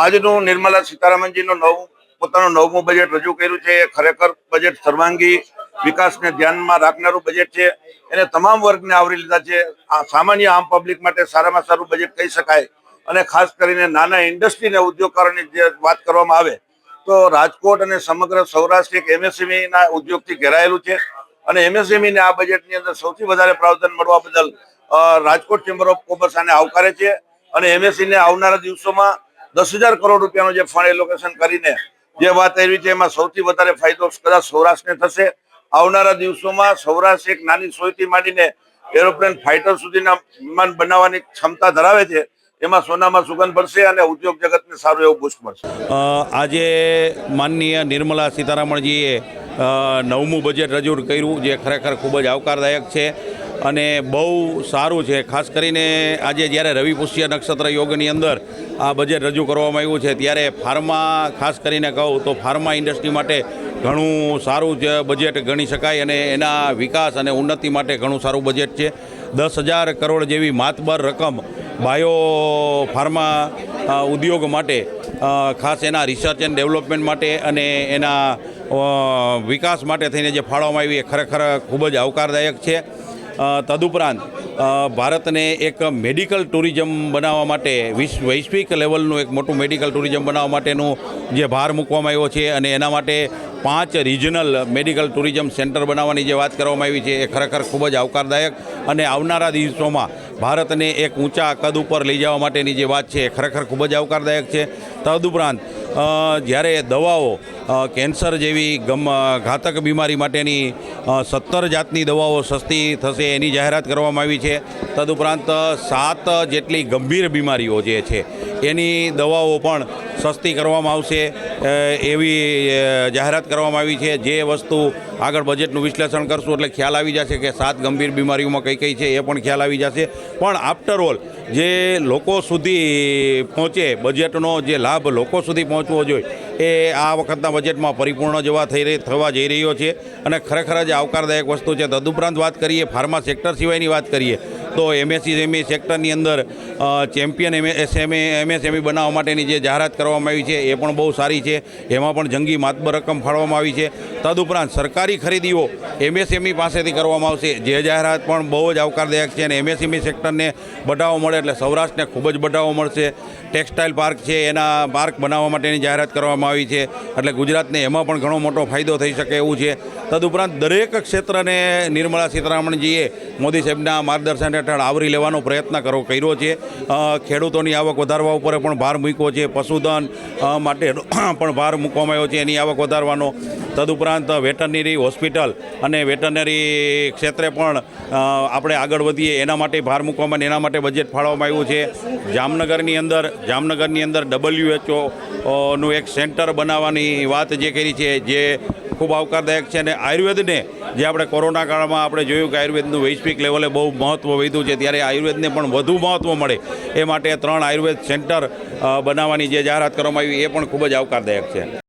આજનું નિર્મલા સીતારામનજીનું નવું પોતાનું નવમું બજેટ રજૂ કર્યું છે. એ ખરેખર બજેટ સર્વાંગી વિકાસને ધ્યાનમાં રાખનારું બજેટ છે. એને તમામ વર્ગને આવરી લીધા છે. આ સામાન્ય આમ પબ્લિક માટે સારામાં સારું બજેટ કહી શકાય. અને ખાસ કરીને નાના ઇન્ડસ્ટ્રીના ઉદ્યોગકારોની જે વાત કરવામાં આવે, તો રાજકોટ અને સમગ્ર સૌરાષ્ટ્ર એક એમએસએમઈના ઉદ્યોગથી ઘેરાયેલું છે. અને એમએસએમઈને આ બજેટની અંદર સૌથી વધારે પ્રાવધાન મળવા બદલ રાજકોટ ચેમ્બર ઓફ કોમર્સ આને આવકારે છે. અને એમએસસીને આવનારા દિવસોમાં દસ હજાર કરોડ રૂપિયાનો જે ફંડ એલોકેશન કરીને જે વાત આવી છે, એમાં સૌથી વધારે ફાયદો કદાચ સૌરાષ્ટ્રને થશે. આવનારા દિવસોમાં સૌરાષ્ટ્ર એક નાની સોયથી માંડીને એરોપ્લેન ફાઇટર સુધીના વિમાન બનાવવાની ક્ષમતા ધરાવે છે, એમાં સોનામાં સુગંધ ભરશે અને ઉદ્યોગ જગતને સારું એવું બુસ્ટ મળશે. આજે માનનીય નિર્મલા સીતારામણજીએ નવમું બજેટ રજૂ કર્યું, જે ખરેખર ખૂબ જ આવકારદાયક છે. અને બહુ સારું છે. ખાસ કરીને આજે જ્યારે રવિ પુષ્ય નક્ષત્ર યોગની અંદર આ બજેટ રજૂ કરવામાં આવ્યું છે, ત્યારે ફાર્મા ખાસ કરીને કહું તો ફાર્મા ઇન્ડસ્ટ્રી માટે ઘણું સારું જ બજેટ ગણી શકાય અને એના વિકાસ અને ઉન્નતિ માટે ઘણું સારું બજેટ છે. દસ હજાર કરોડ જેવી માતબર રકમ બાયો ફાર્મા ઉદ્યોગ માટે ખાસ એના રિસર્ચ એન્ડ ડેવલપમેન્ટ માટે અને એના વિકાસ માટે થઈને જે ફાળવવામાં આવી એ ખરેખર ખૂબ જ આવકારદાયક છે. તદુપરાંત ભારતને એક મેડિકલ ટુરિઝમ બનાવવા માટે વિશ્વ વૈશ્વિક લેવલનું એક મોટું મેડિકલ ટુરિઝમ બનાવવા માટેનું જે ભાર મૂકવામાં આવ્યો છે અને એના માટે પાંચ રિજનલ મેડિકલ ટુરિઝમ સેન્ટર બનાવવાની જે વાત કરવામાં આવી છે એ ખરેખર ખૂબ જ આવકારદાયક અને આવનારા દિવસોમાં ભારતને એક ઊંચા કદ ઉપર લઈ જવા માટેની જે વાત છે એ ખરેખર ખૂબ જ આવકારદાયક છે. તદુપરાંત જ્યારે દવાઓ કેન્સર જેવી ગમ ઘાતક બીમારી માટેની સત્તર જાતની દવાઓ સસ્તી થશે એની જાહેરાત કરવામાં આવી છે. તદુપરાંત સાત જેટલી ગંભીર બીમારીઓ જે છે, એની દવાઓ પણ સસ્તી કરવામાં આવશે એવી જાહેરાત કરવામાં આવી છે. જે વસ્તુ આગળ બજેટનું વિશ્લેષણ કરશું એટલે ખ્યાલ આવી જશે કે સાત ગંભીર બીમારીઓમાં કઈ કઈ છે એ પણ ખ્યાલ આવી જશે. પણ આફ્ટર ઓલ જે લોકો સુધી પહોંચે બજેટનો જે લાભ લોકો સુધી પહોંચવો જોઈએ, એ આ વખતના બજેટમાં પરિપૂર્ણ જવા થઈ રહી, થવા જઈ રહ્યો છે. અને ખરેખર જ આવકારદાયક વસ્તુ છે. તદુપરાંત વાત કરીએ ફાર્મા સેક્ટર સિવાયની વાત કરીએ તો એમએસસીએમઈ સેક્ટરની અંદર ચેમ્પિયન એમ એસએમએ એમએસએમઈ બનાવવા માટેની જે જાહેરાત કરવામાં આવી છે, એ પણ બહુ સારી છે. એમાં પણ જંગી માતબર રકમ ફાળવામાં આવી છે. તદુપરાંત સરકારી ખરીદીઓ એમએસએમઈ પાસેથી કરવામાં આવશે. જે જાહેરાત પણ બહુ જ આવકારદાયક છે અને એમએસએમઈ સેક્ટરને બઢાવો મળે એટલે સૌરાષ્ટ્રને ખૂબ જ બઢાવો મળશે. ટેક્સટાઇલ પાર્ક છે, એના પાર્ક બનાવવા માટેની જાહેરાત કરવામાં આવી છે. એટલે ગુજરાતને એમાં પણ ઘણો મોટો ફાયદો થઈ શકે એવું છે. તદુપરાંત દરેક ક્ષેત્રને નિર્મલા સીતારામણજીએ મોદી સાહેબના માર્ગદર્શન હેઠળ આવરી લેવાનો પ્રયત્ન કરો કર્યો છે. ખેડૂતોની આવક વધારવા ઉપર પણ ભાર મૂક્યો છે. પશુધન માટે પણ ભાર મૂકવામાં આવ્યો છે. એની આવક વધારવાનો. તદુપરાંત વેટરનરી હોસ્પિટલ અને વેટરનરી ક્ષેત્રે પણ આપણે આગળ વધીએ. એના માટે ભાર મૂકવામાં એના માટે બજેટ ફાળવવામાં આવ્યું છે. જામનગરની અંદર જામનગરની અંદર ડબલ્યુએચઓ નું એક સેન્ટર બનાવવાની વાત જે કરી છે, જે ખૂબ આવકારદાયક છે અને આયુર્વેદને જે આપણે કોરોના કાળમાં આપણે જોયું કે આયુર્વેદનું વૈશ્વિક લેવલે બહુ મહત્ત્વ વધ્યું છે, ત્યારે આયુર્વેદને પણ વધુ મહત્ત્વ મળે. એ માટે ત્રણ આયુર્વેદ સેન્ટર બનાવવાની જે જાહેરાત કરવામાં આવી, એ પણ ખૂબ જ આવકારદાયક છે.